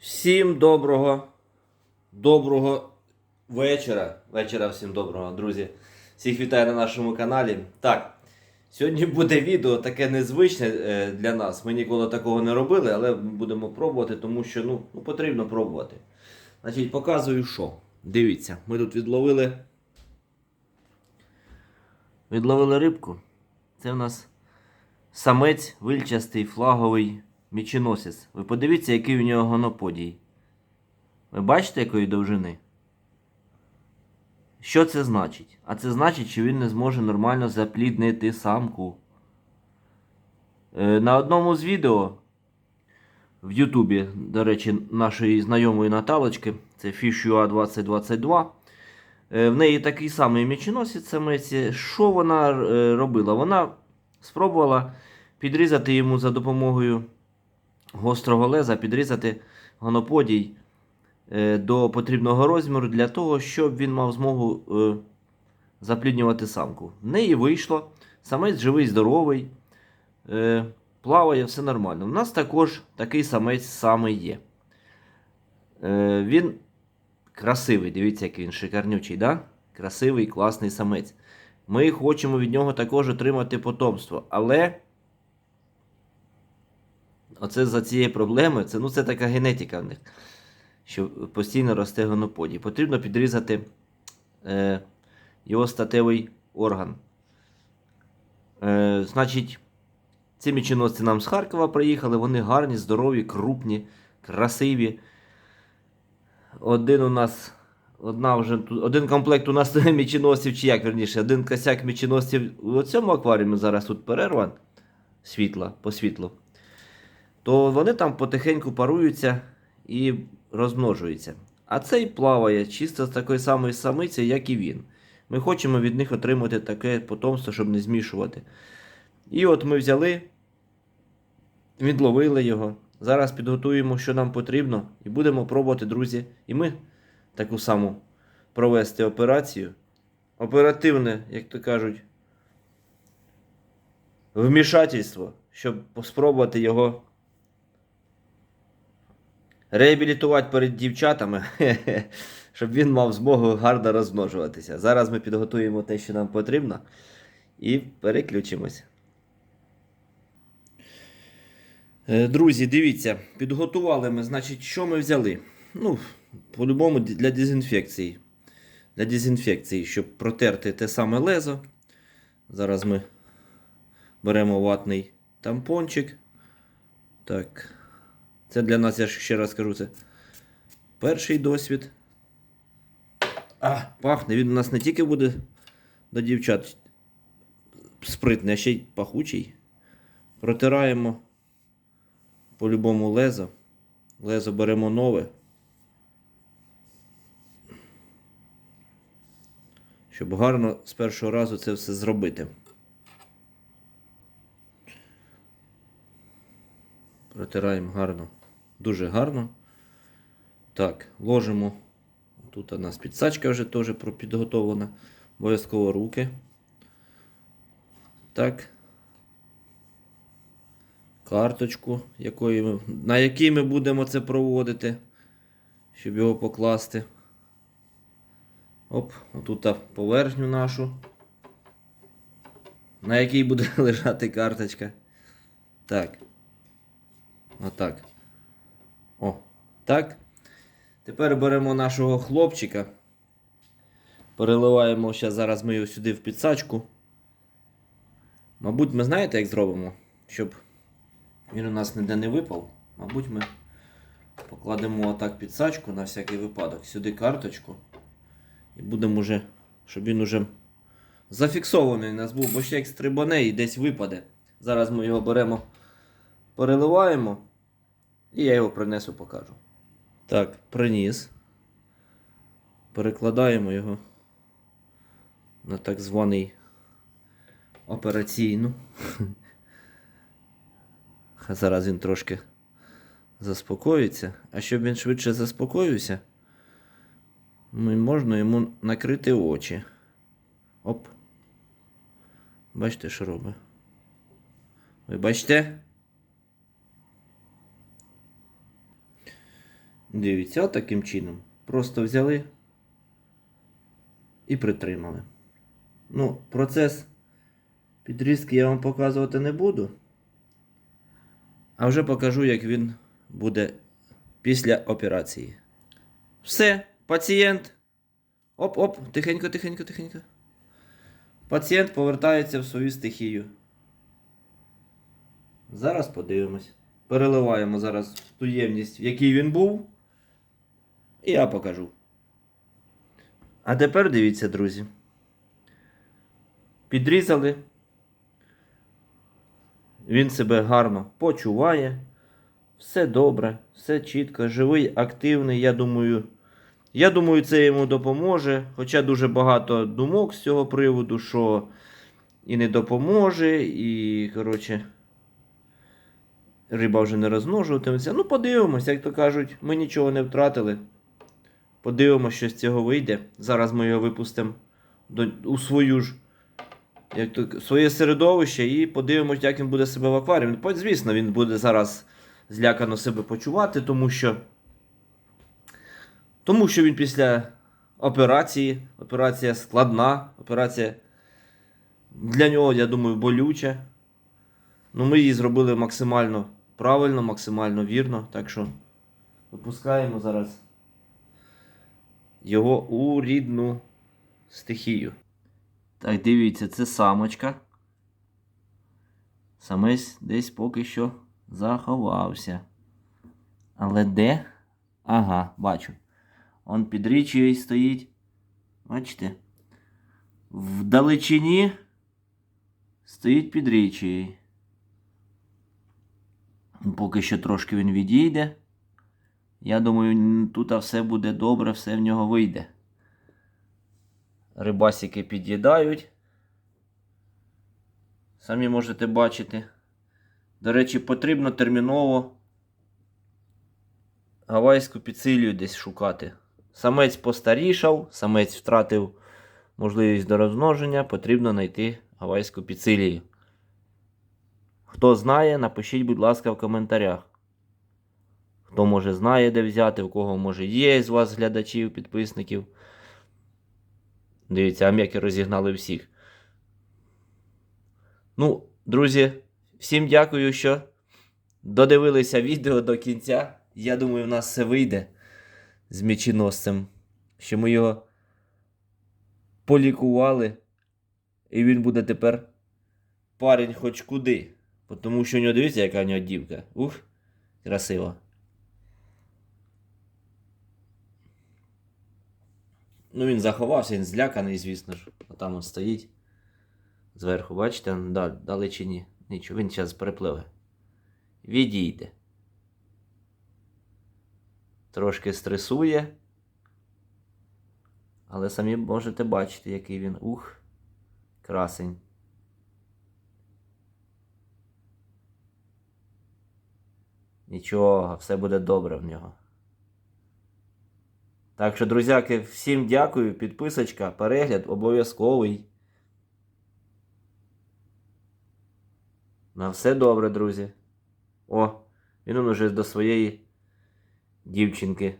Всім доброго, доброго вечора. Вечора всім доброго, друзі. Всіх вітаю на нашому каналі. Так, сьогодні буде відео таке незвичне е, для нас. Ми ніколи такого не робили, але будемо пробувати, тому що ну, ну, потрібно пробувати. Значить, показую, що. Дивіться, ми тут відловили. Відловили рибку. Це в нас самець вильчастий флаговий міченосець. Ви подивіться, який у нього гоноподій. Ви бачите, якої довжини? Що це значить? А це значить, що він не зможе нормально запліднити самку. Е, на одному з відео в Ютубі, до речі, нашої знайомої Наталочки, це FishUA 2022. Е, в неї такий самий міченосець самець. Що вона е, робила? Вона спробувала підрізати йому за допомогою гострого леза, підрізати гоноподій е, до потрібного розміру для того, щоб він мав змогу е, запліднювати самку. В неї вийшло. Самець живий, здоровий, е, плаває, все нормально. У нас також такий самець саме є. Він красивий, дивіться, який він шикарнючий, да? красивий, класний самець. Ми хочемо від нього також отримати потомство. Але оце за цією проблемою, це, ну, це така генетика в них, що постійно росте гоноподій. Потрібно підрізати е, його статевий орган. Е, значить, ці міченосці нам з Харкова приїхали, вони гарні, здорові, крупні, красиві. Один у нас. Одна вже один комплект у нас міченосців, чи як верніше, один косяк міченосців у цьому акваріумі зараз тут перерва світла по світлу. То вони там потихеньку паруються і розмножуються. А цей плаває чисто з такої самої самиці, як і він. Ми хочемо від них отримати таке потомство, щоб не змішувати. І от ми взяли, відловили його. Зараз підготуємо, що нам потрібно, і будемо пробувати, друзі. І ми таку саму провести операцію. Оперативне, як то кажуть, вмішательство, щоб спробувати його реабілітувати перед дівчатами, щоб він мав змогу гарно розмножуватися. Зараз ми підготуємо те, що нам потрібно, і переключимось. Е, Друзі, дивіться, підготували ми, значить, що ми взяли? Ну, по-любому для дезінфекції. Для дезінфекції, щоб протерти те саме лезо. Зараз ми беремо ватний тампончик. Так. Це для нас, я ще раз кажу, це перший досвід. А, пахне. Він у нас не тільки буде до дівчат спритний, а ще й пахучий. Протираємо по-любому лезо. Лезо беремо нове. Щоб гарно з першого разу це все зробити. Протираємо гарно. Дуже гарно. Так, ложимо. Тут у нас підсачка вже теж підготовлена. Обов'язково руки. Так. Карточку, якої ми, на якій ми будемо це проводити, щоб його покласти. Оп, отут поверхню нашу, на якій буде лежати карточка. Так. Отак. Так. Тепер беремо нашого хлопчика. Переливаємо ще зараз ми його сюди в підсачку. Мабуть, ми знаєте, як зробимо? Щоб він у нас ніде не випав. Мабуть, ми покладемо отак підсачку на всякий випадок. Сюди карточку. І будемо вже, щоб він уже зафіксований у нас був, бо ще як стрибане і десь випаде. Зараз ми його беремо, переливаємо. І я його принесу, покажу. Так, приніс. Перекладаємо його на так званий операційну. Зараз він трошки заспокоїться. А щоб він швидше заспокоївся, можна йому накрити очі. Оп. Бачите, що робить? Ви бачите? Дивіться, таким чином. Просто взяли і притримали. Ну, процес підрізки я вам показувати не буду. А вже покажу, як він буде після операції. Все, пацієнт. Оп-оп, тихенько, тихенько, тихенько. Пацієнт повертається в свою стихію. Зараз подивимось. Переливаємо зараз ту ємність, в якій він був. І я покажу. А тепер дивіться, друзі. Підрізали. Він себе гарно почуває. Все добре, все чітко, живий, активний. Я думаю, я думаю, це йому допоможе. Хоча дуже багато думок з цього приводу, що і не допоможе, і, коротше, риба вже не розмножуватиметься. Ну, подивимось, як то кажуть, ми нічого не втратили. Подивимося, що з цього вийде. Зараз ми його випустимо у свою ж, як то, своє середовище і подивимося, як він буде себе в акваріумі. Звісно, він буде зараз злякано себе почувати, тому що. Тому що він після операції, операція складна, операція для нього, я думаю, болюча. Ну, ми її зробили максимально правильно, максимально вірно. Так що випускаємо зараз його у рідну стихію. Так, дивіться, це самочка. Самець десь поки що заховався. Але де? Ага, бачу. Он під річчю стоїть. Бачите? В далечині стоїть під річчю. Поки що трошки він відійде. Я думаю, тут все буде добре, все в нього вийде. Рибасики під'їдають. Самі можете бачити. До речі, потрібно терміново гавайську підсилію десь шукати. Самець постарішав, самець втратив можливість до розмноження, потрібно знайти гавайську підсилію. Хто знає, напишіть, будь ласка, в коментарях. Хто може знає, де взяти, у кого може є з вас глядачів, підписників. Дивіться, ам'яки розігнали всіх. Ну, друзі, всім дякую, що додивилися відео до кінця. Я думаю, в нас все вийде з міченосцем. Що ми його полікували. І він буде тепер парень хоч куди. Тому що у нього дивіться, яка у нього дівка. Ух, красиво. Ну, він заховався, він зляканий, звісно ж. А там он стоїть. Зверху, бачите, да, далечині. Нічого, він зараз перепливе. Відійде. Трошки стресує. Але самі можете бачити, який він. Ух, красень. Нічого, все буде добре в нього. Так що, друзяки, всім дякую. Підписочка, перегляд обов'язковий. На все добре, друзі. О, він уже до своєї дівчинки.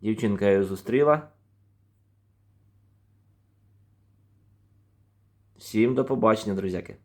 Дівчинка його зустріла. Всім до побачення, друзяки.